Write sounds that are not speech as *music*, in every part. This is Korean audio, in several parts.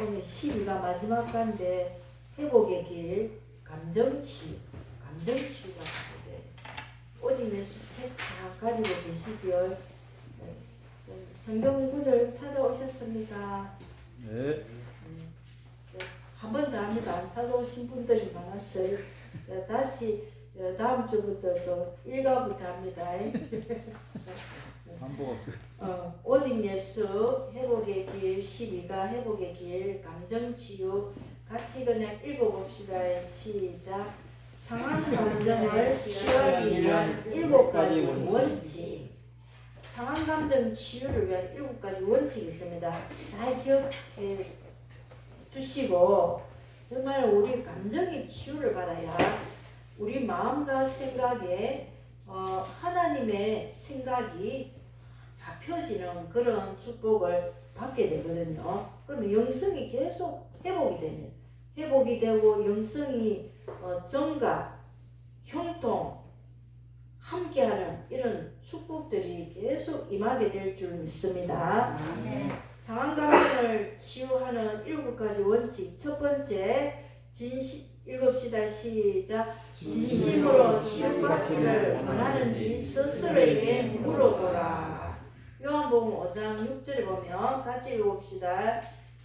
오늘 12가 마지막 간데 회복의 길 감정치유 감정치유가 이제 오직 내 수책 다 가지고 계시지요 네. 성경 구절 찾아오셨습니까? 네. 한번 더 합니다. 안 찾아오신 분들이 많았어요. 네, 다시 네, 다음 주부터 또 일가부터 합니다. *laughs* 안 먹었어요. 어, 오직 예수 회복의 길 12가 회복의 길 감정치유 같이 그냥 읽어봅시다. 시작. 상한 감정을 치유하기 위한 일곱 가지 원칙. 상한 감정 치유를 위한 일곱 가지 원칙이 있습니다. 잘 기억해 두시고 정말 우리 감정이 치유를 받아야 우리 마음과 생각에 어, 하나님의 생각이 잡혀지는 그런 축복을 받게 되거든요. 그럼 영성이 계속 회복이 됩니다. 회복이 되고 영성이 어, 정가, 형통, 함께하는 이런 축복들이 계속 임하게 될 줄 믿습니다. 상한 감정을 치유하는 일곱 가지 원칙. 첫 번째, 진심 읽읍시다 시작. 진심으로 치유받기를 원하는지 스스로에게 물어보라. 요한복음 5장 6절에 보면 같이 읽어봅시다.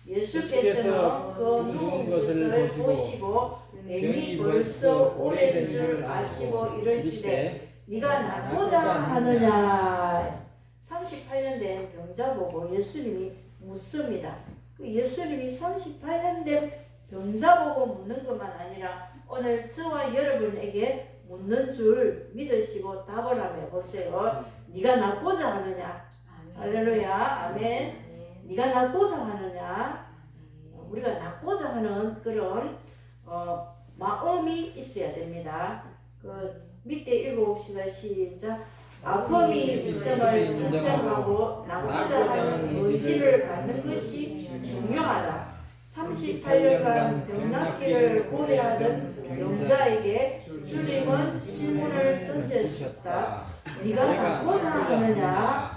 예수께서는 그 누운 것을 보시고 뱀이 벌써 오래된 줄 아시고 이르시되 네가 낫고자 하느냐 38년 된 병자 보고 예수님이 묻습니다. 그 예수님이 38년 된 병자 보고 묻는 것만 아니라 오늘 저와 여러분에게 묻는 줄 믿으시고 답을 한번 해보세요. 네가 낫고자 하느냐? 할렐루야, 아멘. 네가 낫고자 하느냐? 우리가 낫고자 하는 그런 어, 마음이 있어야 됩니다. 그 밑에 읽어봅시다. 시작. 아픔이 있음을 인정하고 낫고자 하는 의지를 갖는 것이 중요하다. 38년간 병낫기를 고대하던 영자에게 주님은 질문을 던지셨다. 네가 낫고자 하느냐?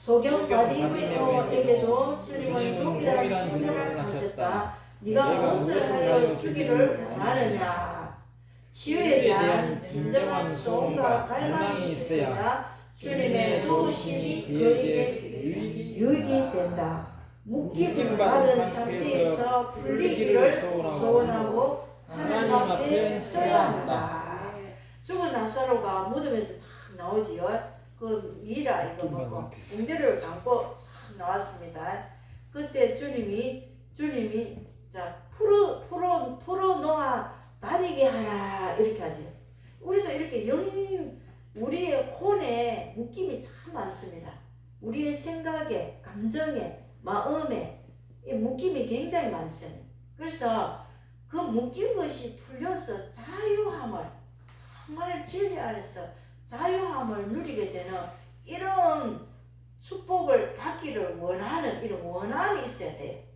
소경 바디메오에게도 주님은 동일한 질문을 하셨다. 네가 무엇을 하여 주기를 원하느냐? 치유에 대한 진정한 소원과 갈망이 있어야 주님의 도우심이 그에게 유익이 된다. 묶임을 받은 상태에서 풀리기를 소원하고 하나님 앞에 서야 한다. 죽은 나사로가 무덤에서 탁 나오지요. 그 미라 이거 먹고 붕대를 감고 탁 나왔습니다. 그때 주님이 주님이 자 풀어 풀어 풀어 놓아 다니게 하라 이렇게 하죠. 우리도 이렇게 영 우리의 혼에 묶임이 참 많습니다. 우리의 생각에 감정에 마음에 이 묶임이 굉장히 많습니다. 그래서 그 묶인 것이 풀려서 자유함을 정말 진리 안에서 자유함을 누리게 되는 이런 축복을 받기를 원하는 이런 원함이 있어야 돼.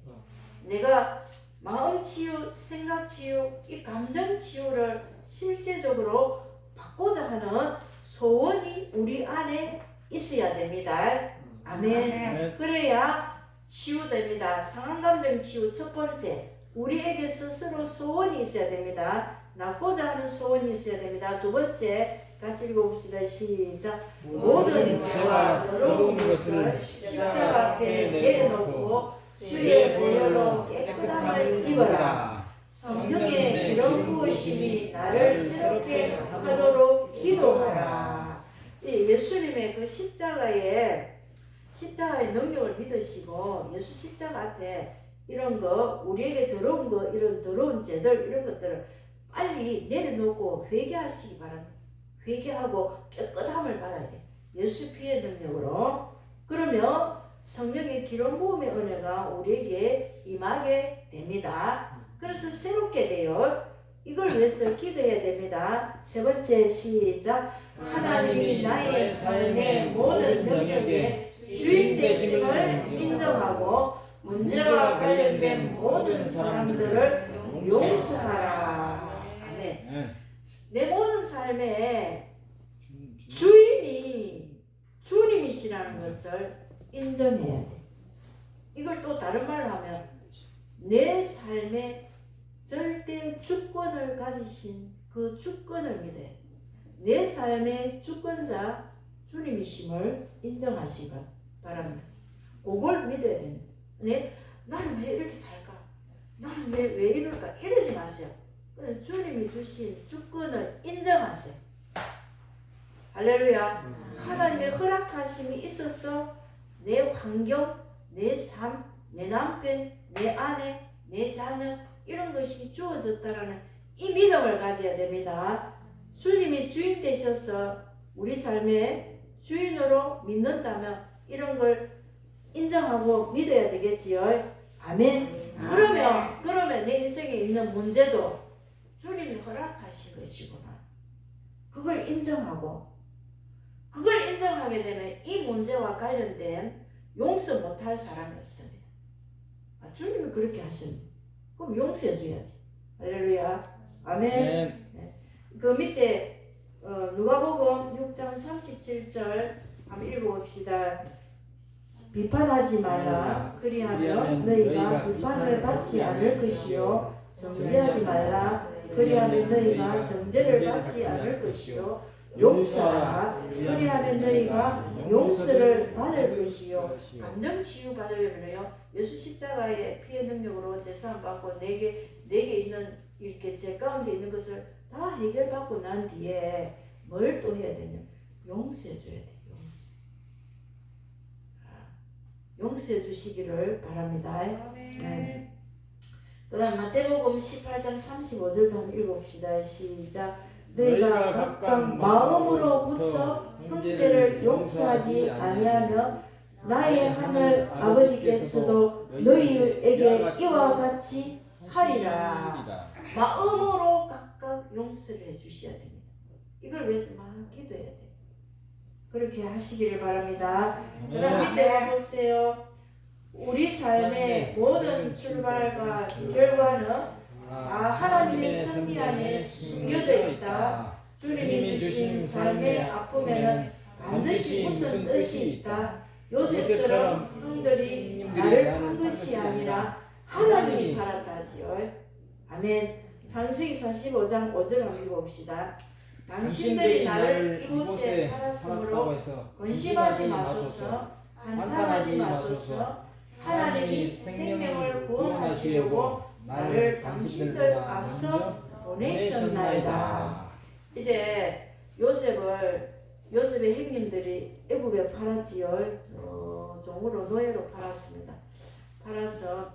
내가 마음 치유, 생각 치유, 이 감정 치유를 실제적으로 받고자 하는 소원이 우리 안에 있어야 됩니다. 아멘. 그래야 치유됩니다. 상한 감정 치유 첫 번째, 우리에게 스스로 소원이 있어야 됩니다. 낫고자 하는 소원이 있어야 됩니다. 두 번째, 같이 읽어봅시다. 시작. 모든 죄와 더러운 것을 십자가 앞에 내려놓고 주의 보혈로 깨끗함을 입어라. 성령의 기름 부으심이 나를 새롭게 하도록 기도하라. 이 예수님의 그 십자가에 십자가의 능력을 믿으시고 예수 십자가 앞에 이런 거 우리에게 들어온 거 이런 더러운 죄들 이런 것들을 빨리 내려놓고 회개하시기 바랍니다. 회개하고 깨끗함을 받아야 돼. 예수 피의 능력으로. 그러면 성령의 기름 부음의 은혜가 우리에게 임하게 됩니다. 그래서 새롭게 돼요. 이걸 위해서 기도해야 됩니다. 세 번째 시작. 하나님이 나의 삶의 모든 영역에 주인 되심을 인정하고 문제와 관련된 모든 사람들을 용서하라. 네. 내 모든 삶에 주인이 주님이시라는 것을 인정해야 돼. 이걸 또 다른 말로 하면 내 삶의 절대 주권을 가지신 그 주권을 믿어야 돼. 내 삶의 주권자 주님이심을 인정하시기 바랍니다. 그걸 믿어야 됩니다. 네? 나는 왜 이렇게 살까? 나는 왜, 왜 이럴까? 이러지 마세요. 주님이 주신 주권을 인정하세요. 할렐루야. 하나님의 허락하심이 있어서 내 환경, 내 삶, 내 남편, 내 아내, 내 자녀 이런 것이 주어졌다라는 이 믿음을 가져야 됩니다. 주님이 주인 되셔서 우리 삶의 주인으로 믿는다면 이런 걸 인정하고 믿어야 되겠지요. 아멘. 그러면 그러면 내 인생에 있는 문제도 주님이 허락하신 것이구나. 그걸 인정하고 그걸 인정하게 되면 이 문제와 관련된 용서 못할 사람이 없습니다. 아, 주님이 그렇게 하신 그럼 용서해 줘야지. 할렐루야. 아멘. 그 밑에 어, 누가복음 6장 37절 한번 읽어봅시다. 비판하지 말라. 그리하면 너희가 비판을 받지 않을 것이요. 정죄하지 말라. 그리하면 너희가 정죄를 받지 않을 것이요. 용서하라. 그리하면 너희가 용서를 받을 것이요. 감정 치유 받으려면요. 예수 십자가의 피의 능력으로 재산 받고 내게 내게 있는 이렇게 제 가운데 있는 것을 다 해결받고 난 뒤에 뭘 또 해야 되냐? 용서해 줘야 돼. 용서. 아, 용서해 주시기를 바랍니다. 네. 그 다음 마태복음 18장 35절도 한번 읽어봅시다. 시작. 너희가 각각 마음으로부터 형제를 용서하지 아니하며 나의 하늘 아버지께서도 너희에게 이와 같이 하리라. 마음으로 각각 용서를 해주셔야 됩니다. 이걸 위해서 막 기도해야 돼. 그렇게 하시기를 바랍니다. 그 다음 밑에 가보세요. 우리 삶의 모든 출발과 결과는 다 하나님의 섭리 안에 숨겨져 있다. 주님이 주신 삶의 아픔에는 반드시 무슨 뜻이 있다. 요셉처럼 형들이 나를 판 것이 아니라 하나님이 팔았다지요. 아멘. 창세기 45장 5절 한번 읽어봅시다. 당신들이 나를 이곳에 팔았으므로 근심하지 마소서 한탄하지 마소서 하나님이 생명을 구원하시려고 나를 당신들 앞서 보내셨나이다. 이제 요셉을 요셉의 형님들이 애굽에 팔았지요. 어, 종으로 노예로 팔았습니다. 팔아서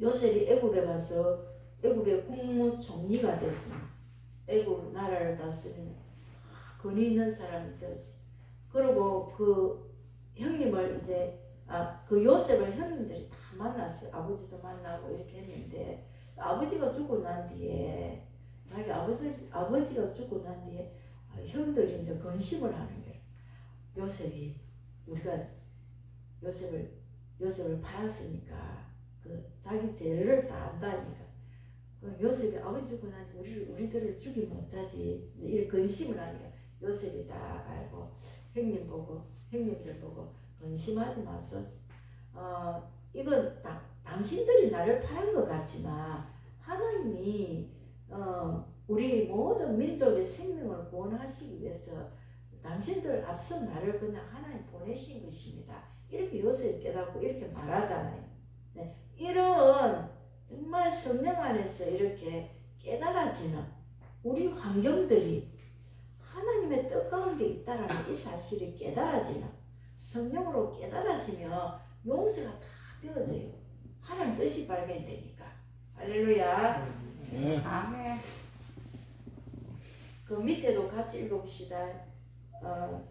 요셉이 애굽에 가서 애굽의 국무총리가 됐습니다. 애굽 나라를 다스리는 권위 있는 사람이 되었지. 그리고 그 형님을 이제 아, 그 요셉을 형님들이 다 만났어요. 아버지도 만나고 이렇게 했는데 아버지가 죽고 난 뒤에 자기 아버지 아버지가 죽고 난 뒤에 아, 형들이 이제 근심을 하는 거예요. 요셉이 우리가 요셉을 요셉을 팔았으니까 그 자기 죄를 다 안다니까. 그 요셉이 아버지 죽고 난 우리 우리들을 죽이면 어쩌지? 이런 근심을 하니까 요셉이 다 알고 형님 보고 형님들 보고 근심하지 마소서. 어, 이건 다, 당신들이 나를 팔은 것 같지만 하나님이 어, 우리 모든 민족의 생명을 구원하시기 위해서 당신들 앞서 나를 그냥 하나님 보내신 것입니다. 이렇게 요셉이 깨닫고 이렇게 말하잖아요. 네, 이런 정말 성령 안에서 이렇게 깨달아지는 우리 환경들이 하나님의 뜻 가운데 있다라는 이 사실이 깨달아지는 성령으로 깨달아지면 용서가 다 되어져요. 하나님 뜻이 발견되니까. 할렐루야. 아멘. 그 밑에도 같이 읽어봅시다. 어,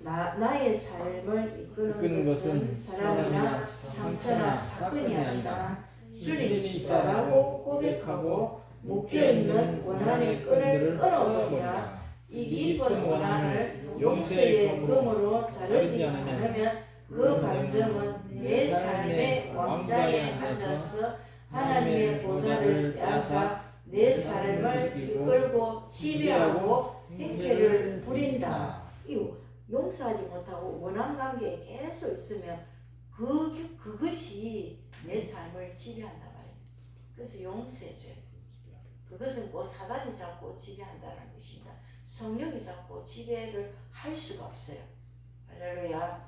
나, 나의 삶을 이끄는 이끄는 것은 사람이나 상처나 사건이 아니다. 주님이 시달하고 고백하고 묶여있는 원한의 끈을 끊어버리라. 이 깊은 원한을 용서의 금으로 자르지 않으면 그 감정은 내 삶의 왕자에 앉아서 하나님의 보좌를 빼앗아 내 삶을 이끌고 지배하고 행패를 부린다. 이 용서하지 못하고 원한 관계에 계속 있으면 그 그것이 내 삶을 지배한다 말이에요. 그래서 용서해줘요. 그것은 꼭 사단이 자꾸 지배한다는 것입니다. 성령이 자꾸 지배를 할 수가 없어요. 할렐루야.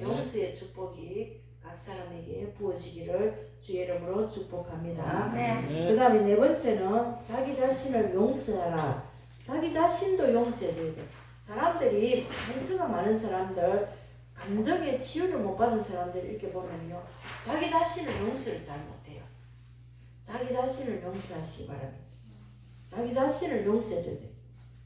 용서의 축복이 각 사람에게 부어지기를 주의 이름으로 축복합니다. 네. 그 다음에 네 번째는 자기 자신을 용서하라. 자기 자신도 용서해줘야 돼. 사람들이 상처가 많은 사람들, 감정의 치유를 못 받은 사람들 이렇게 보면요. 자기 자신을 용서를 잘 못해요. 자기 자신을 용서하시기 바랍니다. 자기 자신을 용서해줘야 돼.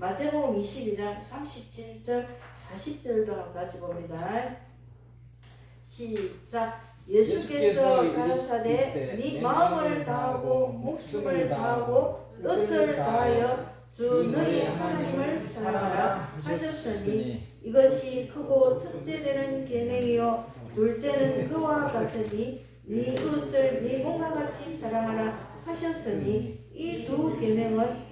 마태복음 22장 37절 40절도 같이 봅니다. 시작. 예수께서 가라사대 네 마음을 다하고 목숨을 다하고 뜻을 다하여 주 너희 하나님을 사랑하라 하셨으니 이것이 크고 첫째 되는 계명이요. 둘째는 그와 같으니 네 이웃을 네 몸과 같이 사랑하라 하셨으니 이 두 계명은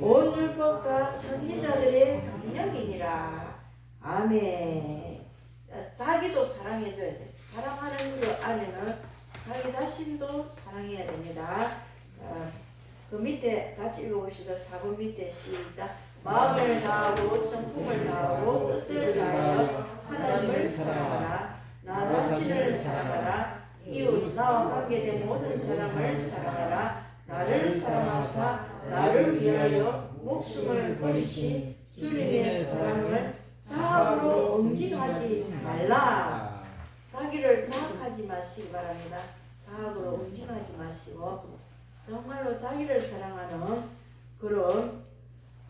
온 율법과 선지자들의 강령이니라. 아멘. 자, 자기도 사랑해줘야 돼. 사랑하는 그 안에는 자기 자신도 사랑해야 됩니다. 자, 그 밑에 같이 읽어봅시다. 4번 밑에 시작. 마음을 다하고 성품을 다하고 뜻을 다하여 하나님을 사랑하라. 나 자신을 사랑하라. 이웃 나와 관계된 모든 사람을 사랑하라. 나를 사랑하사 나를 위하여 목숨을 버리신 주님의 사랑을 자학으로 응징하지 말라 자기를 자학하지 마시기 바랍니다 자학으로 응징하지 마시고 정말로 자기를 사랑하는 그런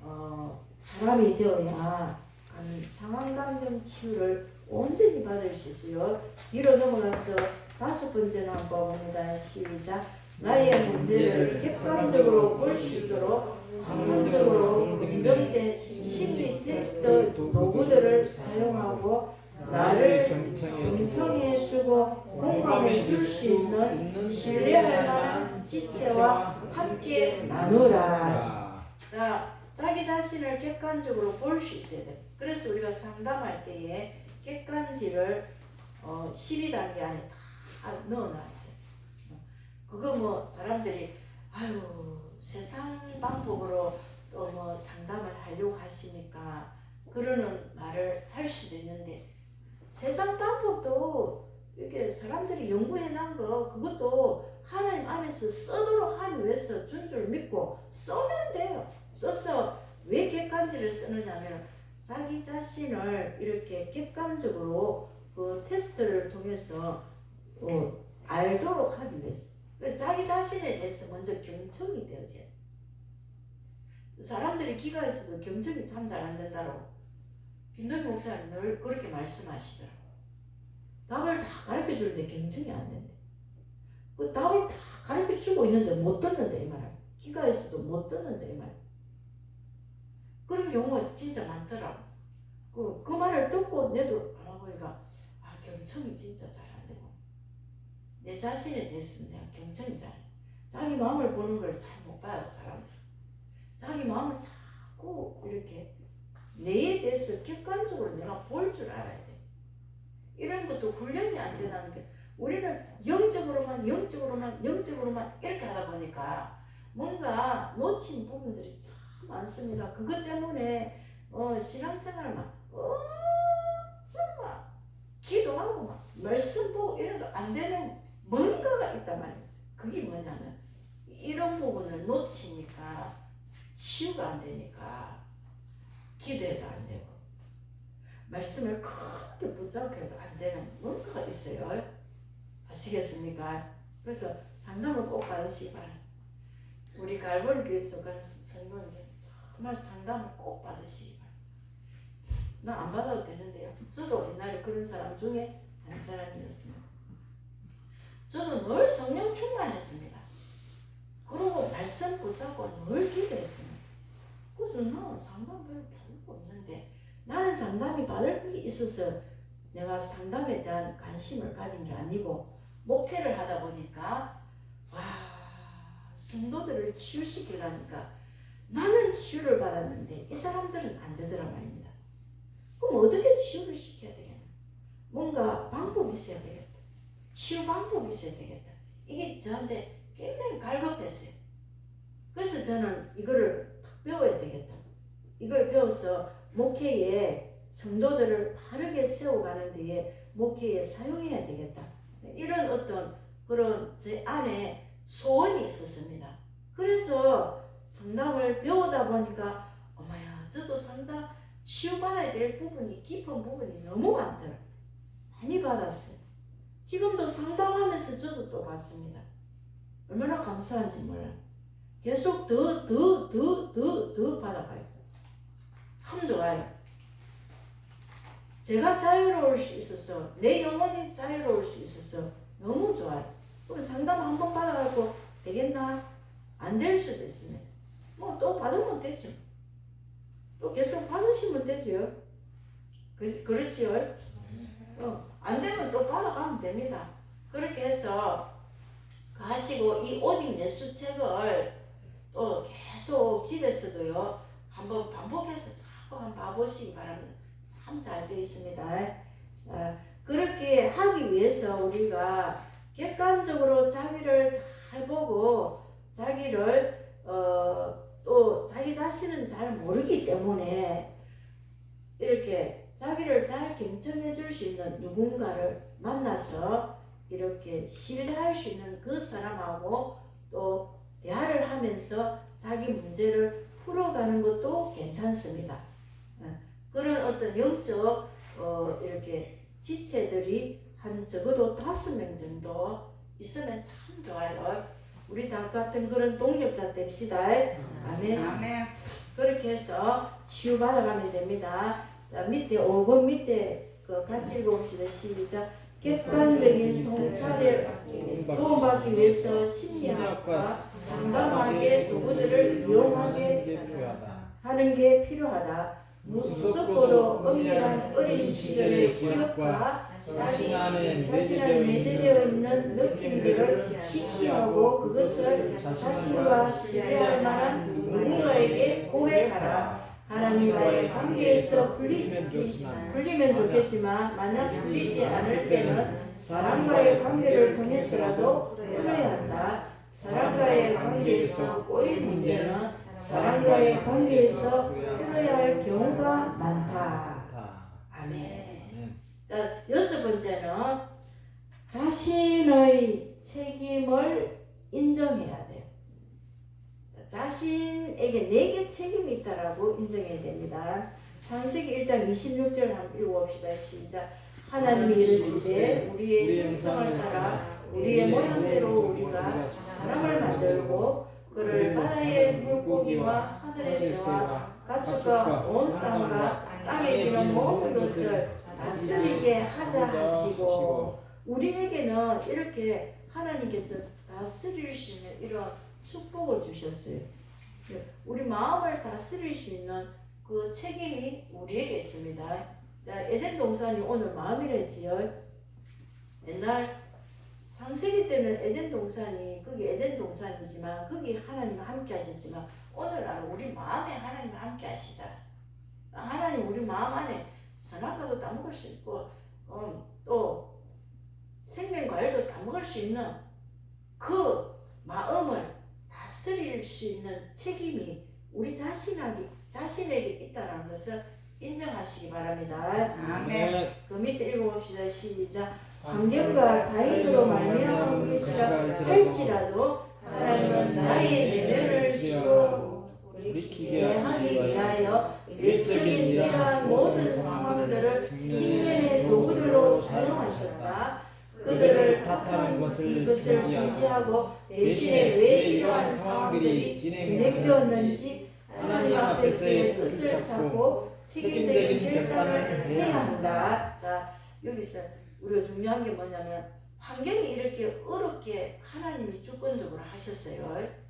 어, 사람이 되어야 감- 상황 감정 치유를 온전히 받을 수 있어요. 뒤로 넘어가서 다섯 번째는 한번 봅니다. 시작. 나의 문제를 객관적으로 볼 수 있도록 학문적으로 검증된 심리 테스트 도구들을 사용하고 나를 경청해 주고 공감해 줄 수 있는 신뢰할 만한 지체와 함께 나누라. 자, 자기 자신을 객관적으로 볼 수 있어야 돼. 그래서 우리가 상담할 때에 객관지를 어, 12단계 안에 다 넣어놨어요. 그거 뭐 사람들이 아유 세상 방법으로 또 뭐 상담을 하려고 하시니까 그러는 말을 할 수도 있는데 세상 방법도 이렇게 사람들이 연구해 놓은 거 그것도 하나님 안에서 쓰도록 하기 위해서 준 줄 믿고 써면 돼요. 써서 왜 객관지를 쓰느냐면 자기 자신을 이렇게 객관적으로 그 테스트를 통해서 어, 알도록 하기 위해서 자기 자신에 대해서 먼저 경청이 되어져요. 사람들이 기가에서도 경청이 참 잘 안 된다고 김동희 목사님 늘 그렇게 말씀하시더라고. 답을 다 가르쳐 주는데 경청이 안 된대. 그 답을 다 가르쳐 주고 있는데 못 듣는데 이 말이야. 기가에서도 못 듣는데 이 말이야. 그런 경우가 진짜 많더라고. 그, 그 말을 듣고 내도 가만 보니까 아 경청이 진짜 잘 내 자신에 대해서는 내가 경청이 잘 자기 마음을 보는 걸 잘 못 봐요 사람들. 자기 마음을 자꾸 이렇게 내에 대해서 객관적으로 내가 볼 줄 알아야 돼. 이런 것도 훈련이 안 되는 게 우리는 영적으로만 영적으로만 영적으로만 이렇게 하다 보니까 뭔가 놓친 부분들이 참 많습니다. 그것 때문에 어, 신앙생활만 엄청 막 기도하고 막 말씀 보고 이런 거 안 되는 뭔가가 있단 말이에요. 그게 뭐냐면 이런 부분을 놓치니까 치유가 안 되니까 기도해도 안 되고 말씀을 크게 붙잡혀도 안 되는 뭔가가 있어요. 아시겠습니까? 그래서 상담을 꼭 받으시기 바랍니다. 우리 갈보리 교회 속한 성도님들 정말 상담을 꼭 받으시기 바랍니다. 나 안 받아도 되는데요. 저도 옛날에 그런 사람 중에 한 사람이었습니다. 저는 늘 성령 충만했습니다. 그리고 말씀 붙잡고 늘 기도했습니다. 그래서 나는 상담 별로 없는데 나는 상담이 받을 게 있어서 내가 상담에 대한 관심을 가진 게 아니고 목회를 하다 보니까 와 성도들을 치유시키려니까 나는 치유를 받았는데 이 사람들은 안 되더라 말입니다. 그럼 어떻게 치유를 시켜야 되겠나? 뭔가 방법이 있어야 되겠다. 치유 방법이 있어야 되겠다. 이게 저한테 굉장히 갈급했어요. 그래서 저는 이거를 배워야 되겠다. 이걸 배워서 목회에 성도들을 바르게 세워가는 데에 목회에 사용해야 되겠다. 이런 어떤 그런 제 안에 소원이 있었습니다. 그래서 상담을 배우다 보니까 어머야 저도 상담 치유받아야 될 부분이 깊은 부분이 너무 많더라. 많이 받았어요. 지금도 상담하면서 저도 또 받습니다. 얼마나 감사한지 몰라. 계속 더, 더, 더, 더, 더 받아가요. 참 좋아요. 제가 자유로울 수 있어서, 내 영혼이 자유로울 수 있어서 너무 좋아요. 그럼 상담 한 번 받아가고 되겠나? 안 될 수도 있습니다. 뭐 또 받으면 되죠. 또 계속 받으시면 되죠. 그, 그렇지요? 어, 안 되면 또 받아가면 됩니다. 그렇게 해서 가시고 이 오직 예수 책을 또 계속 집에서도요 한번 반복해서 자꾸 한번 봐보시기 바랍니다. 참 잘 되어 있습니다. 어, 그렇게 하기 위해서 우리가 객관적으로 자기를 잘 보고 자기를 어, 또 자기 자신은 잘 모르기 때문에 이렇게 자기를 잘 경청해 줄 수 있는 누군가를 만나서 이렇게 신뢰할 수 있는 그 사람하고 또 대화를 하면서 자기 문제를 풀어가는 것도 괜찮습니다. 어, 그런 어떤 영적 어, 이렇게 지체들이 한 적어도 다섯 명 정도 있으면 참 좋아요. 우리 다 같은 그런 동력자 됩시다. 아멘. 아멘. 그렇게 해서 치유받아가면 됩니다. 자, 밑에 5번 밑에 그 같이 읽어봅시다. 시작. 객관적인 통찰을 도움받기 위해서 심리학과 상담하게 도구들을 이용하게. 하는 게 필요하다. 무섭고도 엄밀한 어린 시절의 기억과 자기 자신 안에 내재되어 있는 느낌들을 직시하고 그것을 자신과 신뢰할 만한 누군가에게 고백하라. 하나님과의 관계에서 풀리면 좋지만, 풀리면 좋겠지만 만약 풀리지 않을 때는 사람과의 관계를 통해서라도 풀어야 한다. 사람과의 관계에서 꼬일 문제는 사람과의 관계에서 풀어야 할 경우가 많다. 다. 아멘. 자, 여섯 번째는 자신의 책임을 인정해야. 자, 자신에게 내게 책임이 있다라고 인정해야 됩니다. 창세기 1장 26절 한번 읽어봅시다. 시작. 하나님이 이르시되 우리의 형상을 따라 우리의 모양대로 우리가 사람을 만들고 그를 바다의 물고기와 하늘의 새와 가축과 온 땅과 땅에 기는 모든 것을 다스리게 하자 하시고 우리에게는 이렇게 하나님께서 있는 이런 축복을 주셨어요. 우리 마음을 다스릴 수 있는 그 책임이 우리에게 있습니다. 자, 에덴 동산이 오늘 마음이랬지요. 옛날 창세기 때는 에덴 동산이 거기 에덴 동산이지만 거기 하나님 함께 하셨지만 오늘날은 우리 마음에 하나님 함께 하시잖아. 하나님 우리 마음 안에 선악과도 다 먹을 수 있고 음, 또 생명 과일도 다 먹을 수 있는 그 마음을 다스릴 수 있는 책임이 우리 자신에게 자신에게 있다는 것을 인정하시기 바랍니다. 아멘. 그 밑에 읽어봅시다. 시작. 환경과 다인으로 말미암은 것이라 할지라도 하나님은 나의 내면을 치고 돌이키게 하기 위하여 외적인 이러한 모든 상황들을 직면의 도구들로 사용하셨다. 그들을 탓하는 것을 중지하고 대신에 왜 이러한 상황들이 진행되었는지 하나님 앞에서의 뜻을 찾고 책임적인 결단을 해야 한다. 자 여기서 우리가 중요한 게 뭐냐면 환경이 이렇게 어렵게 하나님이 주권적으로 하셨어요.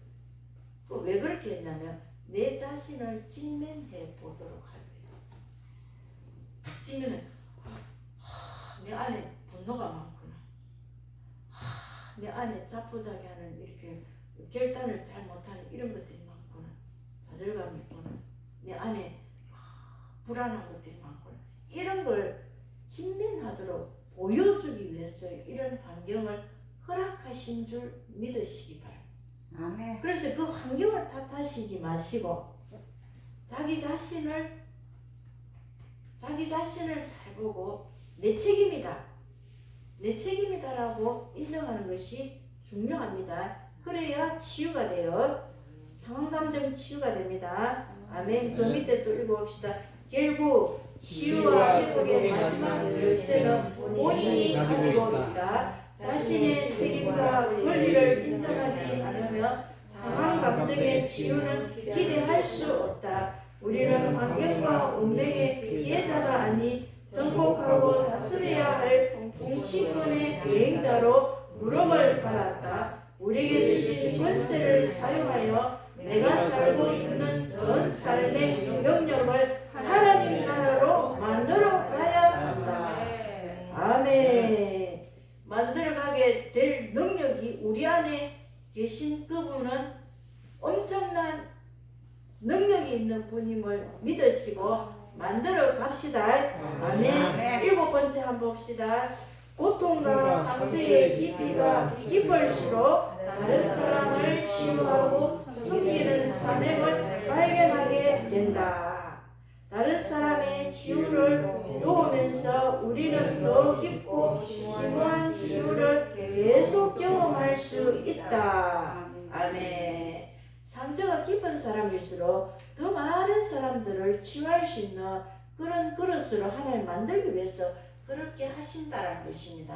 그 왜 그렇게 했냐면 내 자신을 직면해 보도록 하려고 딱 하, 내 안에 분노가 하, 내 안에 자포자기하는 이렇게 결단을 잘 못하는 이런 것들이 많구나 좌절감이 있구나 내 안에 하, 불안한 것들이 많구나 이런 걸 직면하도록 보여주기 위해서 이런 환경을 허락하신 줄 믿으시기 바랍니다. 아멘. 그래서 그 환경을 탓하시지 마시고 자기 자신을 자기 자신을 잘 보고 내 책임이다. 내 책임이다라고 인정하는 것이 중요합니다. 그래야 치유가 돼요. 상황 감정 치유가 됩니다. 아멘. 그 밑에 또 읽어봅시다. 결국 치유와 회복의 마지막 열쇠는 본인이 가지고 있다. 자신의 책임과 권리를 인정하지 않으며 상황 감정의 치유는 기대할 수 없다. 우리는 환경과 운명의 피해자가 아니 정복하고 다스려야 할 공치권의 여행자로 부름을 받았다. 우리에게 주신 권세를 사용하여 내가 살고 있는 전 삶의 영역을 하나님 나라로 만들어 가야 한다. 아멘. 만들어 가게 될 능력이 우리 안에 계신 그분은 엄청난 능력이 있는 분임을 믿으시고 만들어 갑시다. 아멘. 아멘. 일곱 번째 한번 봅시다. 고통과 상처의 깊이가 깊을수록 다른 사람을 치유하고 숨기는 사명을 발견하게 된다. 다른 사람의 치유를 도우면서 우리는 더 깊고 심오한 치유를 계속 경험할 수 있다. 아멘. 상처가 깊은 사람일수록 더 많은 사람들을 치유할 수 있는 그런 그릇으로 하나님 만들기 위해서 그렇게 하신다는 것입니다.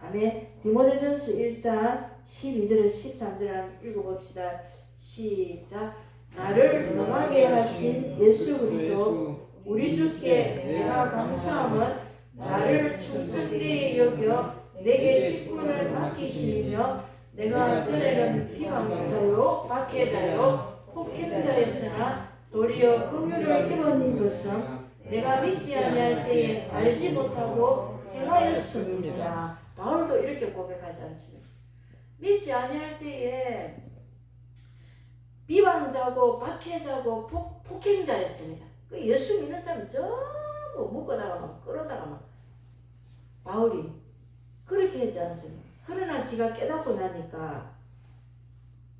아멘. 디모데전서 1장 12절에서 13절 한번 읽어봅시다. 시작. 나를 능하게 하신 예수 그리스도 우리 주께 내가 감사함은 나를 충성되이 여겨 내게 직분을 맡기시며 내가 전에는 비방자요 박해자요 폭행자였으나 도리어 긍휼을 입은 것은 내가 믿지 아니할 때에 알지 못하고 행하였습니다. 바울도 이렇게 고백하지 않습니까? 믿지 아니할 때에 비방자고 박해자고 폭, 폭행자였습니다. 그 예수 믿는 사람 전부 묶어다가 막 끌어다가 막 바울이 그렇게 했지 않습니까? 그러나 지가 깨닫고 나니까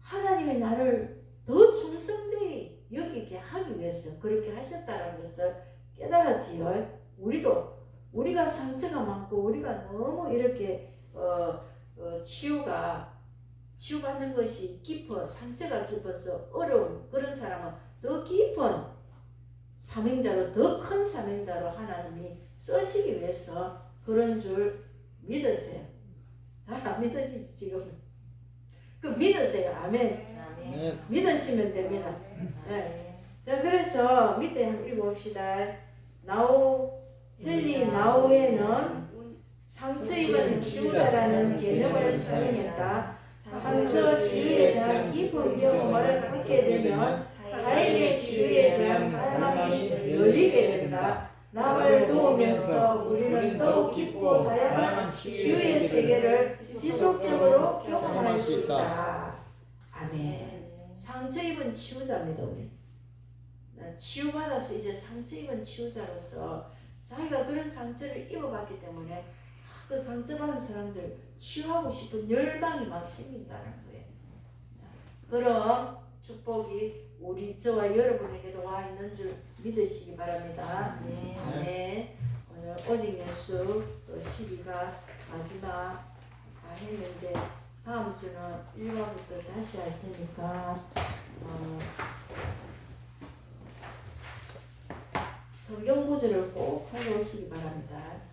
하나님이 나를 더 충성되이 여기게 하기 위해서 그렇게 하셨다는 것을 깨달았지요. 우리도 우리가 상처가 많고 우리가 너무 이렇게 어, 어, 치유가 치유받는 것이 깊어 상처가 깊어서 어려운 그런 사람은 더 깊은 사명자로 더 큰 사명자로 하나님이 쓰시기 위해서 그런 줄 믿으세요. 잘 안 믿어지지 지금. 그 믿으세요. 아멘. 네. 믿으시면 됩니다. 네. 자 그래서 밑에 한번 읽어봅시다. 나우 헨리 나우에는 상처 입은 치유다라는 개념을 사용했다. 상처 치유에 대한 깊은 경험을 갖게 되면 다행의 치유에 대한 갈망이 열리게 된다. 남을 도우면서 우리는 더욱 깊고 다양한 치유의 세계를 지속적으로 경험할 수 있다. 아멘. 상처 입은 치유자입니다, 우리. 치유받아서 이제 상처 입은 치유자로서 자기가 그런 상처를 입어봤기 때문에 아, 그 상처받은 사람들 치유하고 싶은 열망이 막 생긴다는 거예요. 그럼 축복이 우리 저와 여러분에게도 와 있는 줄 믿으시기 바랍니다. 아멘. 오늘 오직 예수 또 12가 마지막 다 했는데 다음 주는 1화부터 다시 할 테니까 어, 성경 구절을 꼭 찾아오시기 바랍니다.